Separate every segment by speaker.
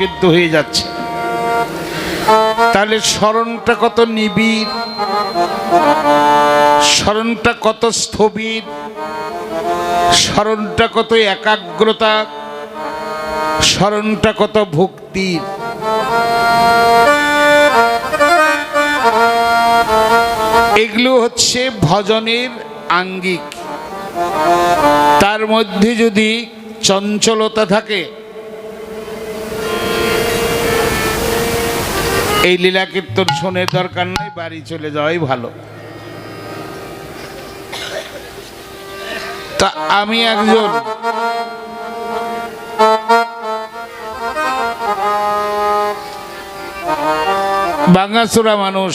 Speaker 1: কিন্তু হয়ে যাচ্ছে। তাহলে স্মরণটা কত নিবিড়? স্মরণটা কত স্থবির? স্মরণটা কত একাগ্রতা? স্মরণটা কত ভক্তির এগুলো হচ্ছে ভজনের আঙ্গিক। তার মধ্যে যদি চঞ্চলতা থাকে এই লীলা কীর্তন শোনের দরকার নাই, বাড়ি চলে যাওয়াই ভালো। তা আমি একজন বাঙ্গাসুরা মানুষ,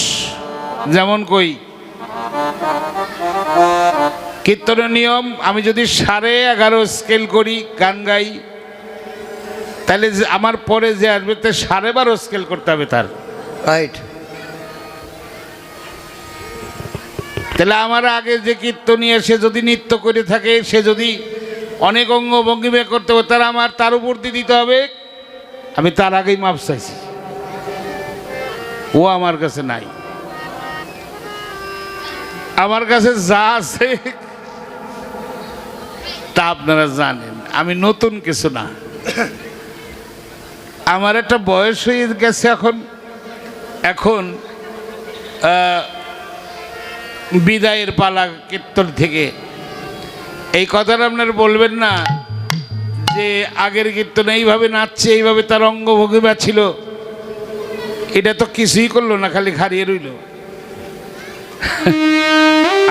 Speaker 1: যেমন কই, কীর্তনের নিয়ম, আমি যদি সাড়ে এগারো স্কেল করি, গান গাই, তাহলে আমার পরে যে আসবে, তে সাড়ে বারো স্কেল করতে হবে তার।
Speaker 2: রাইট
Speaker 1: তাহলে আমার আগে যে কীর্তনীয় সে যদি নৃত্য করে থাকে, সে যদি অনেক অঙ্গ ভঙ্গিমে করতে হবে তার আমার তার উপর দিয়ে দিতে হবে, আমি তার আগেই মাপ চাইছি। ও আমার কাছে নাই। আমার কাছে যা আছে, তা আপনারা জানেন। আমি নতুন কিছু না। আমার একটা বয়স হয়ে গেছে এখন। এখন বিদায়ের পালা কীর্তন থেকে। এই কথাটা আপনার বলবেন না যে আগের কীর্তন এইভাবে নাচছে, এইভাবে তার অঙ্গভঙ্গিমা ছিল। এটা তো কিছুই করল না, খালি খারিয়ে রইল।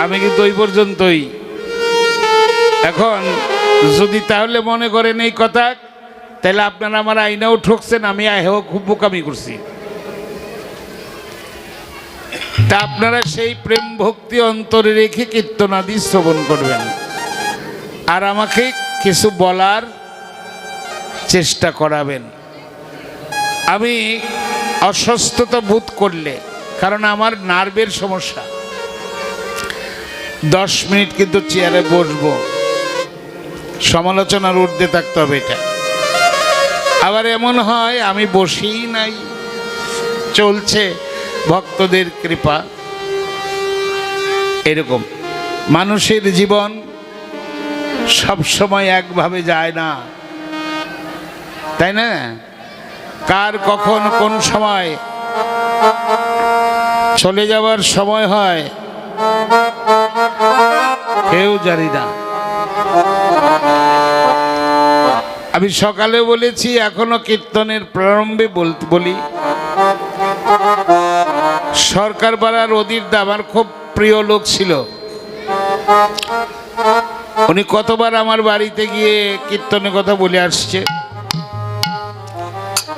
Speaker 1: আমি কিন্তু ওই পর্যন্তই। এখন যদি তাহলে মনে করেন এই কথা, তাহলে আপনারা আমার আইনাও ঠকছেন, আমি আহেও খুব বোকামি করছি। তা আপনারা সেই প্রেম ভক্তি অন্তরে রেখে কীর্তনাদি শ্রবণ করবেন। আর আমাকে কিছু বলার চেষ্টা করাবেন। আমি অসুস্থতা বোধ করলে, কারণ আমার নার্ভের সমস্যা। দশ মিনিট কিন্তু চেয়ারে বসবো। সমালোচনার ঊর্ধ্বে থাকতে হবে এটা। আবার এমন হয়, আমি বসেই নাই। চলছে। ভক্তদের কৃপা। এরকম। মানুষের জীবন সব সময় একভাবে যায় না। তাই না? কার কখন কোন সময় চলে যাওয়ার সময় হয়, কেউ জানি না। আমি সকালে বলেছি, এখনও কীর্তনের প্রারম্ভে বলি। সরকার পাড়ার অধীর দা আমার খুব প্রিয় লোক ছিল। উনি কতবার আমার বাড়িতে গিয়ে কীর্তনের কথা বলে আসছে।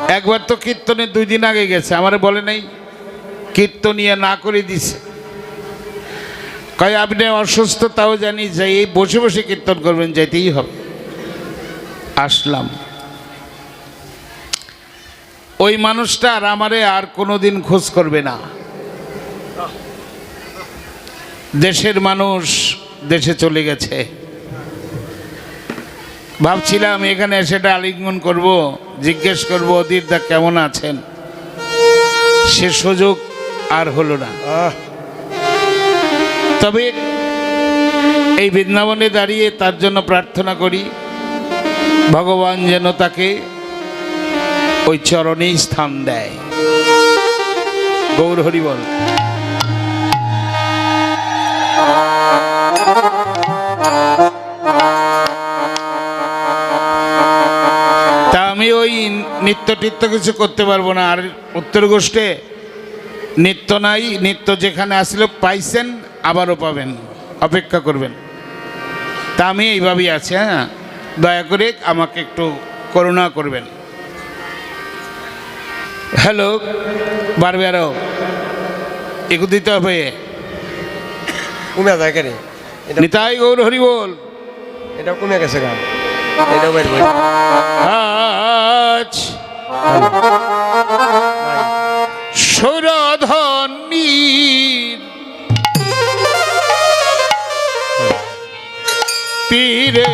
Speaker 1: একবার তো কীর্তনে দুই দিন আগে গেছে, আমার বলে নাই কীর্তনিয়া না করে দিছে। কয়, আপনি অসুস্থ, তাও জানি যে এই বসে বসে কীর্তন করবেন যেতেই হবে। আসলাম। ওই মানুষটা আর আমারে আর কোনোদিন খোঁজ করবে না। দেশের মানুষ দেশে চলে গেছে। ভাবছিলাম এখানে সেটা আলিঙ্গন করব জিজ্ঞেস করব অধীরদা কেমন আছেন? সে সুযোগ আর হলো না। তবে এই বৃন্দাবনে দাঁড়িয়ে তার জন্য প্রার্থনা করি ভগবান যেন তাকে ওই চরণেই স্থান দেয়। গৌর হরি বল। তা আমি ওই নিত্য টিত্য কিছু করতে পারব না। আর উত্তর গোষ্ঠে নিত্য নাই, নিত্য যেখানে আসলে পাইছেন, আবারও পাবেন, অপেক্ষা করবেন। তা আমি এইভাবেই আছি হ্যাঁ? দয়া করে আমাকে একটু করুণা করবেন। হ্যালো বারবে আরও একু দিতে হবে
Speaker 2: কমে যায় কেন?
Speaker 1: নিতাই গৌর হরি বল।
Speaker 2: এটা কমে গেছে গান এটাও
Speaker 1: আজ সুরধনীর তীরে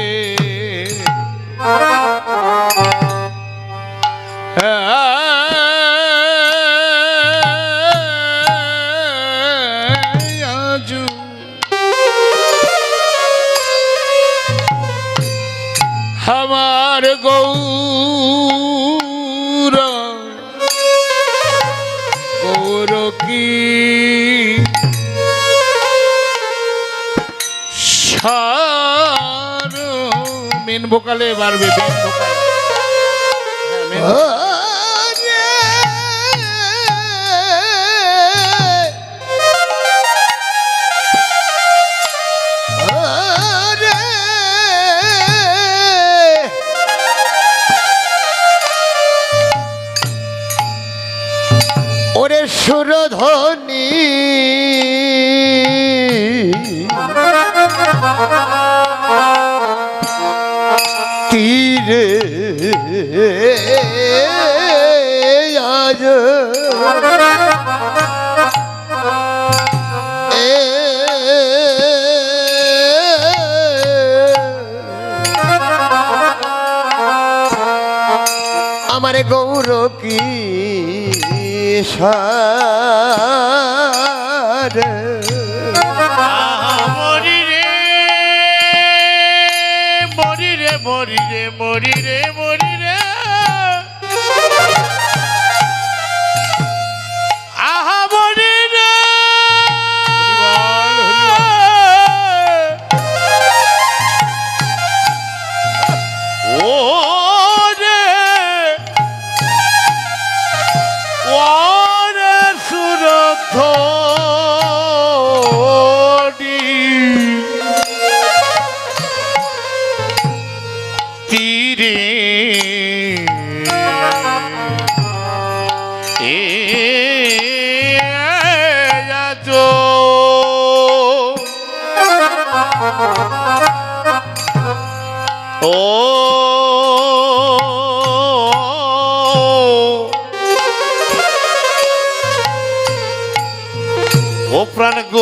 Speaker 1: মেন ভোকালে বাড়বে মেন ভোকাল। হ্যাঁ,
Speaker 3: আজ আমার গৌর কি সার?
Speaker 4: মরি রে মরি রে মরি রে মরি রে। to go.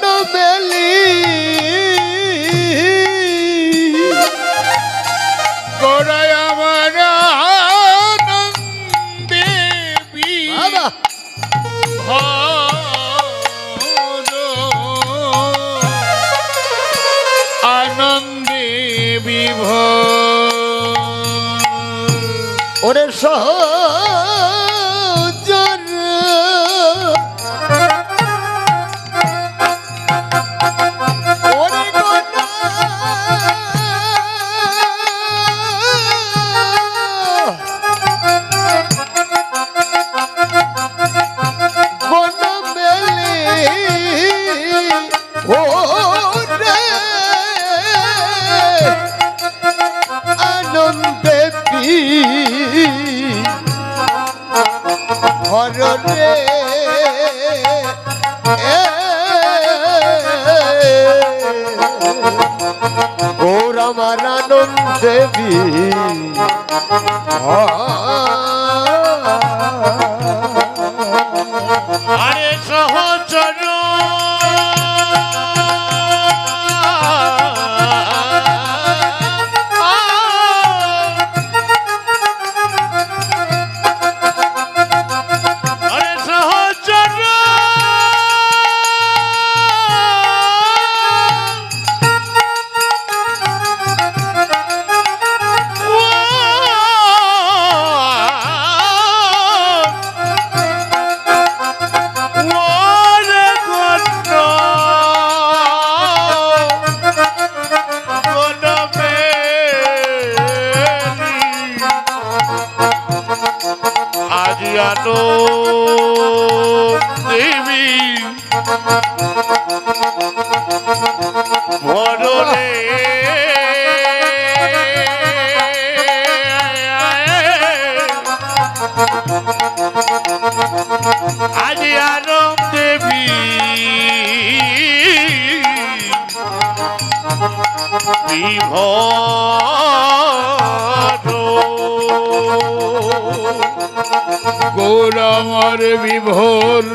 Speaker 4: বিভোর
Speaker 1: গৌর আমার বিভোর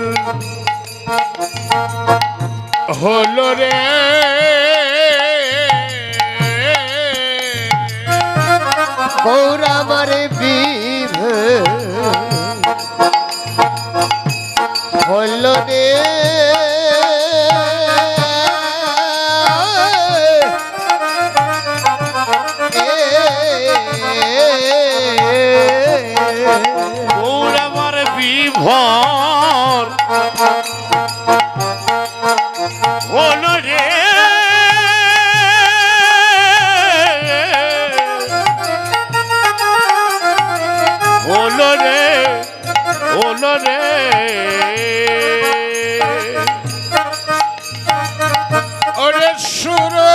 Speaker 1: হল রে?
Speaker 3: গৌর আমার বিভ হল রে?
Speaker 1: ওরে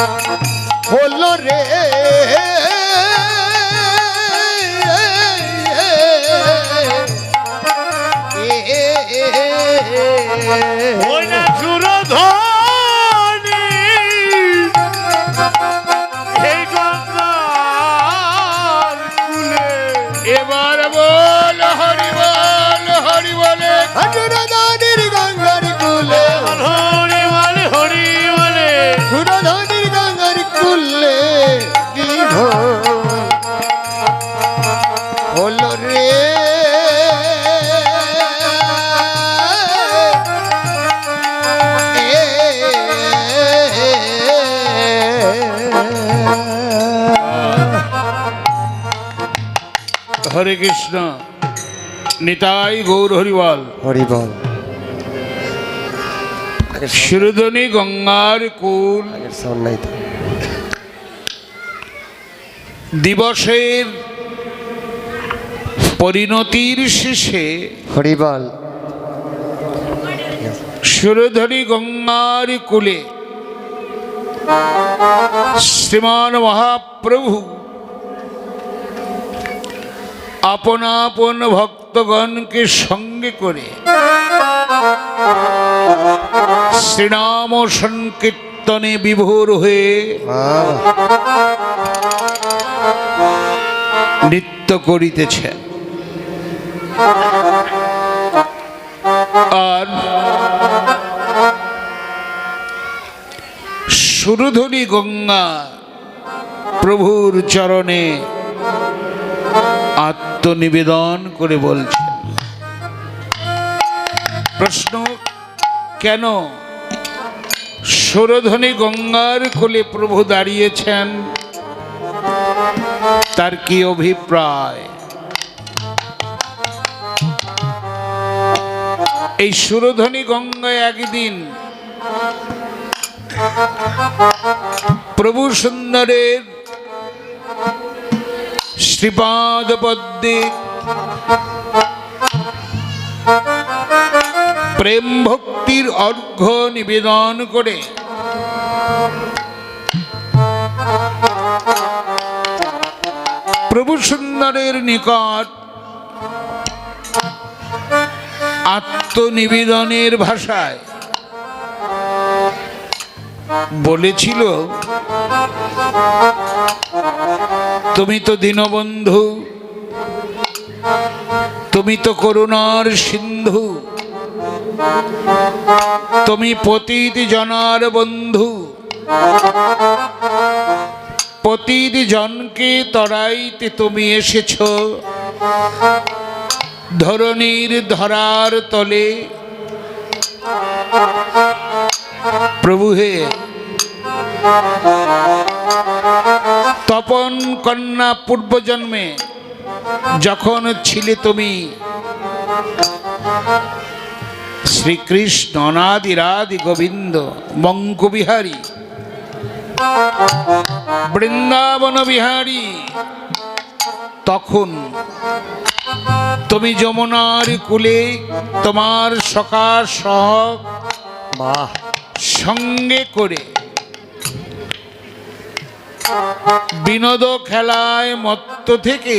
Speaker 1: হলো হরে কৃষ্ণ। নিতাই গৌর হরিবল।
Speaker 3: হরি বল
Speaker 1: শিরোধনী গঙ্গার কুল। দিবসের পরিণতির শেষে
Speaker 3: হরি বল
Speaker 1: সুরধনী গঙ্গার কুলে শ্রীমান মহাপ্রভু আপন আপন ভক্তগণকে সঙ্গে করে শ্রীনাম সংকীর্তনে বিভোর হয়ে নৃত্য করিতেছেন আর সুরধনী গঙ্গা প্রভুর চরণে আত্মনিবেদন করে বলছেন প্রশ্ন, কেন সুরধনী গঙ্গার কোলে প্রভু দাঁড়িয়েছেন? তার কি অভিপ্রায়? এই সুরধনী গঙ্গায় একদিন প্রভু সুন্দরের শ্রীপাদ পদ্মে প্রেম ভক্তির অর্ঘ্য নিবেদন করে প্রভু সুন্দরের নিকট আত্মনিবেদনের ভাষায় বলেছিল, তুমি তো দীনবন্ধু, তুমি তো করুণার সিন্ধু, তুমি পতিত জনার বন্ধু, পতিত জনকে তরাইতে তুমি এসেছ, ধরণীর ধরার তলে প্রভু হে। তপন কন্যা পূর্বজন্মে যখন ছিলে তুমি, শ্রীকৃষ্ণ অনাদি রাদি গোবিন্দ মঙ্কুবিহারী বৃন্দাবন বিহারী, তখন তুমি যমুনার কুলে তোমার সখা সহ
Speaker 3: বাহ।
Speaker 1: সঙ্গে করে। বিনোদ খেলায় মত্ত থেকে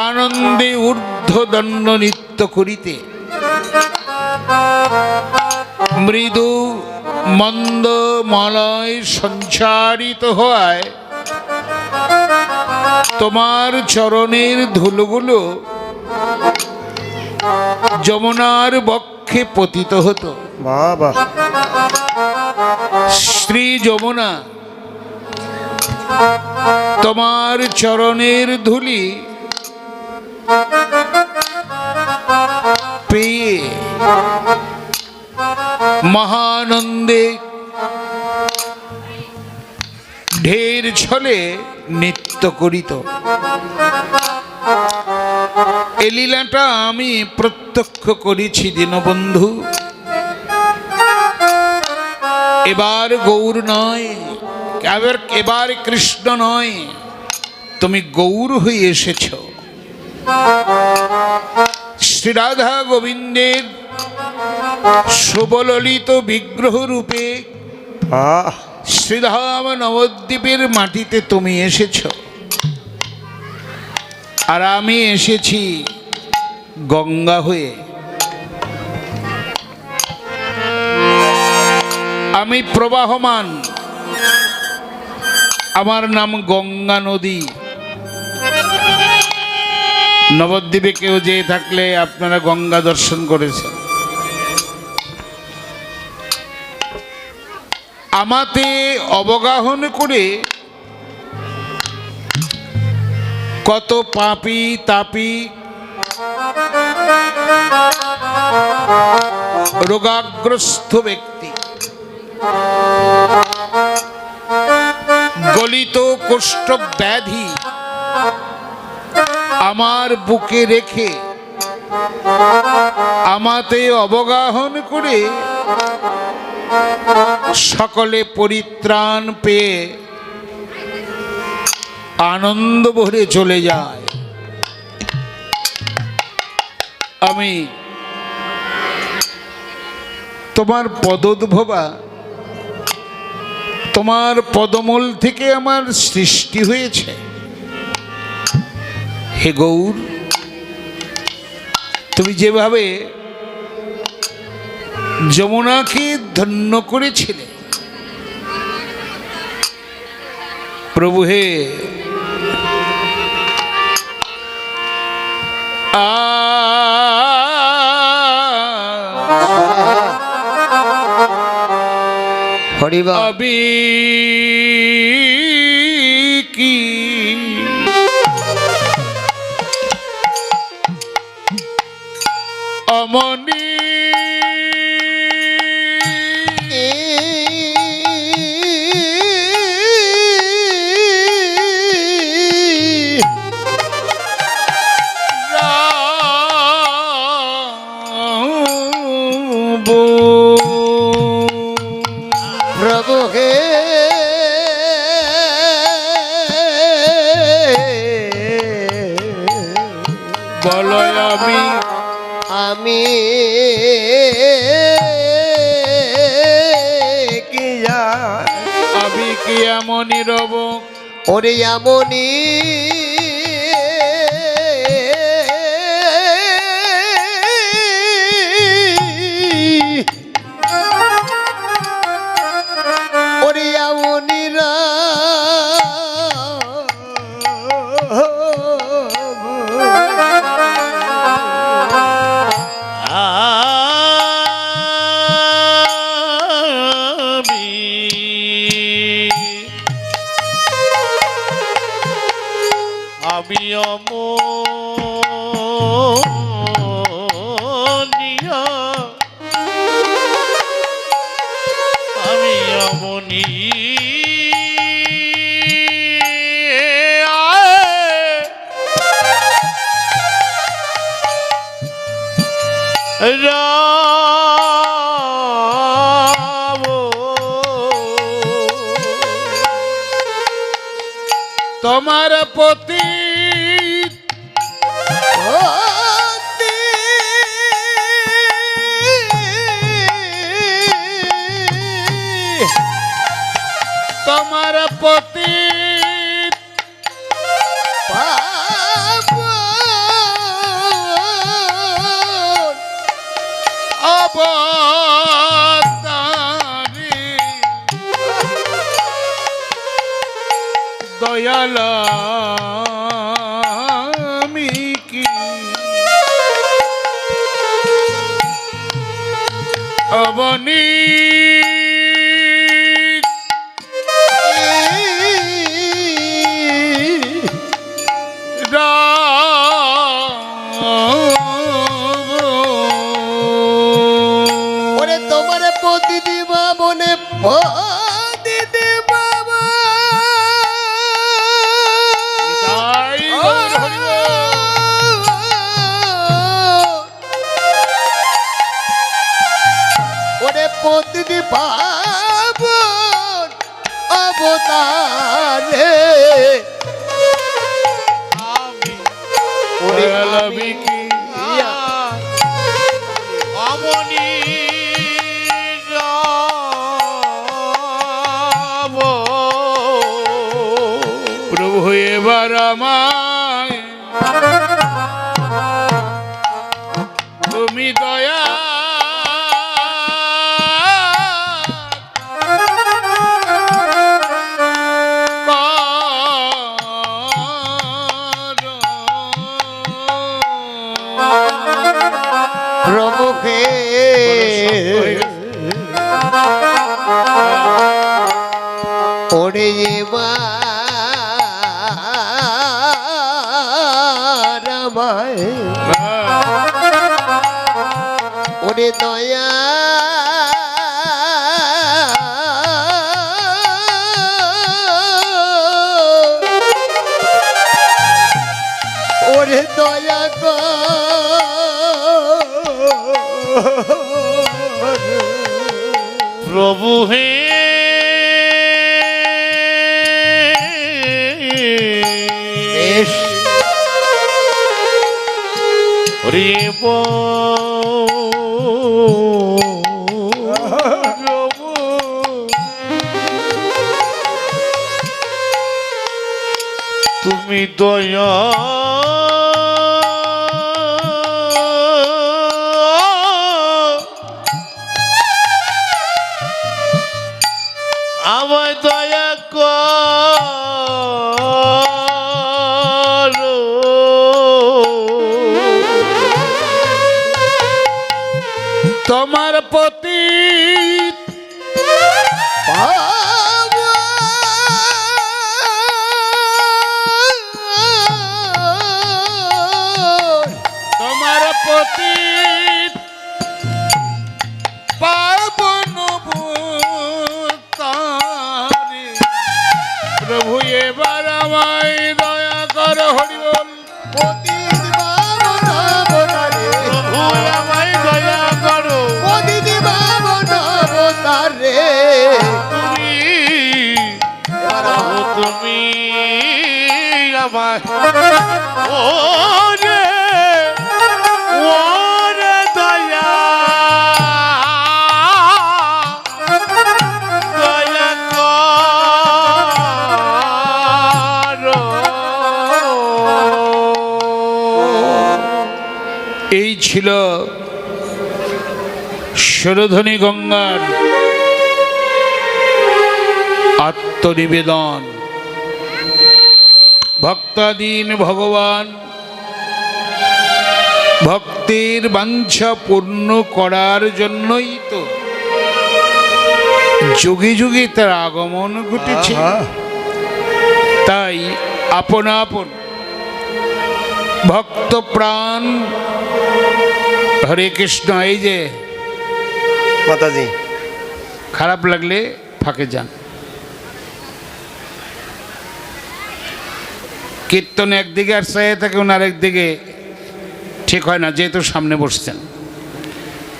Speaker 1: আনন্দে ঊর্ধ্বদণ্ড নৃত্য করিতে মৃদু মন্দ মলয় সঞ্চারিত হওয়ায় তোমার চরণের ধুলোগুলো যমুনার বক্ষে পতিত হতো।
Speaker 3: বাহ
Speaker 1: শ্রী যমুনা তোমার চরণের ধুলি পেয়ে মহানন্দে ঢের ছলে নৃত্য করিত। এ লীলাটা আমি প্রত্যক্ষ করেছি দীনবন্ধু। এবার গৌর নয় এবার এবার কৃষ্ণ নয় তুমি গৌর হয়ে এসেছ। শ্রীরাধা গোবিন্দের সুবললিত বিগ্রহ রূপে শ্রীধাম নবদ্বীপের মাটিতে তুমি এসেছ। আর আমি এসেছি গঙ্গা হয়ে। আমি প্রবাহমান। আমার নাম গঙ্গা নদী। নবদ্বীপে কেউ যেয়ে থাকলে আপনারা গঙ্গা দর্শন করেছেন। আমাতে অবগাহন করে কত পাপি তাপি? রোগাগ্রস্ত ব্যক্তি। গলিত কোষ্ঠ ব্যাধি আমার বুকে রেখে, আমাতে অবগাহন করে সকলে পরিত্রাণ পেয়ে আনন্দ ভরে চলে যায়। আমি তোমার পদোদ্ভবা, তোমার পদমূল থেকে আমার সৃষ্টি হয়েছে। হে গৌর, তুমি যেভাবে যমুনাকে ধন্য করেছিলে প্রভু হে।
Speaker 3: হরিবা
Speaker 1: अभी
Speaker 3: প্রভু হে
Speaker 1: বলো আমি।
Speaker 3: আমি কি
Speaker 1: আমি কি এমনই রব?
Speaker 3: ওরে এমনি
Speaker 1: প্রতি তোমার অবতারি। দয়াল আমি কি? অবনী এবার দয়া।
Speaker 3: ওরে দয়া
Speaker 4: প্রভু হে। দয়া
Speaker 1: প্রতি পাবন ভূতারি। প্রভু এবার আমায় দয়া কর হরিবল।
Speaker 4: প্রভু আমায় দয়া করো। তুমি প্রভু তুমি আমায় ওরে
Speaker 1: ছিল সুরধনী গঙ্গার আত্মনিবেদন। ভক্তাধীন ভগবান ভক্তির বাঞ্ছা পূর্ণ করার জন্যই তো যুগে যুগে তার আগমন ঘটেছে। তাই আপন আপন ভক্ত প্রাণ হরে কৃষ্ণ এই যে
Speaker 2: মাতাজি।
Speaker 1: খারাপ লাগলে ফাঁকে যান। কীর্তন একদিকে আর চাইয়ে থাকে ওনার একদিকে ঠিক হয় না যেহেতু সামনে বসছেন।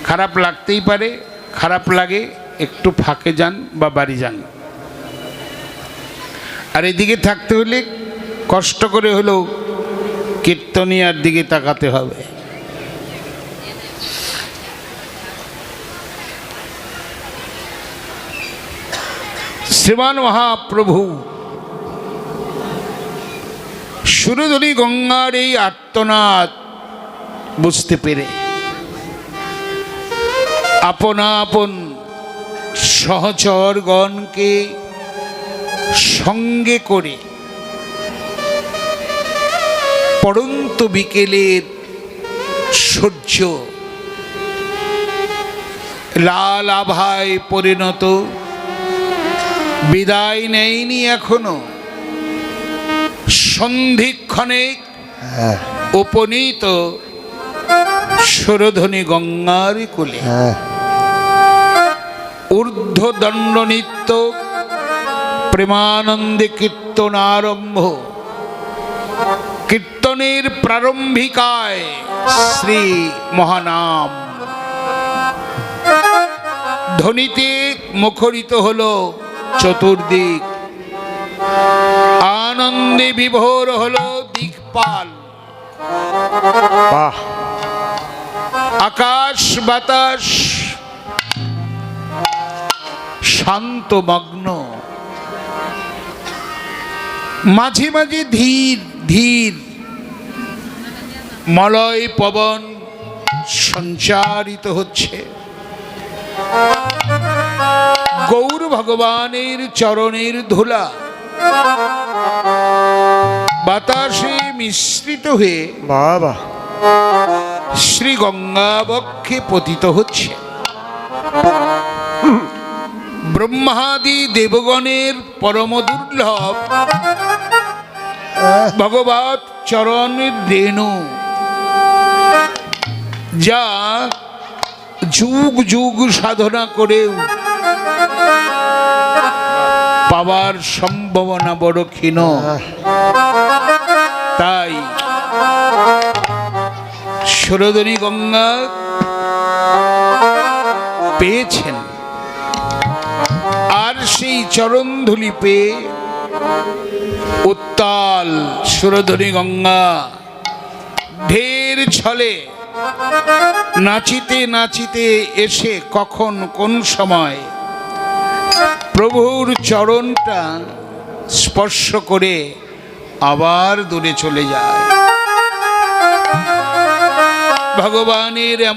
Speaker 1: খারাপ লাগতেই পারে খারাপ লাগে একটু ফাঁকে যান বা বাড়ি যান। আর এদিকে থাকতে হলে কষ্ট করে হলেও কীর্তনিয়ার দিকে তাকাতে হবে। শ্রীমান মহাপ্রভু সুরধনী গঙ্গার এই আত্মনাদ বুঝতে পেরে আপনা আপন সহচরগণকে সঙ্গে করে পড়ন্ত বিকেলের সূর্য লাল আভায় পরিণত। বিদায় নেয়নি এখনও। সন্ধিক্ষণে
Speaker 3: হ্যাঁ।
Speaker 1: উপনীত সুরধ্বনি গঙ্গার কুলে।
Speaker 3: হ্যাঁ।
Speaker 1: ঊর্ধ্বদণ্ড নিত্য প্রেমানন্দে কীর্তন আরম্ভ। কীর্তনের প্রারম্ভিকায় শ্রী মহানাম। ধ্বনিতে মুখরিত হল চতুর্দিক। আনন্দে বিভোর হল দিকপাল। আকাশ বাতাস শান্ত মগ্ন। মাঝে মাঝে ধীর ধীর মলয় পবন সঞ্চারিত হচ্ছে। গৌর ভগবানের চরণের ধুলা বাতাসে মিশ্রিত হয়ে
Speaker 2: বাবা।
Speaker 1: শ্রী গঙ্গাবক্ষে পতিত হচ্ছে। ব্রহ্মাদি দেবগণের পরম দুর্লভ ভগবত চরণের রেণু। যা যুগ যুগ সাধনা করেও পাওয়ার সম্ভাবনা বড় ক্ষীণ। তাই সুরধনী গঙ্গা পেয়েছেন। আর সেই চরণধুলি পেয়ে উত্তাল সুরধনী গঙ্গা ঢের ছলে নাচিতে নাচিতে এসে কখন কোন সময় প্রভুর চরণটা স্পর্শ করে আবার দূরে চলে যায়। ভগবানের এমন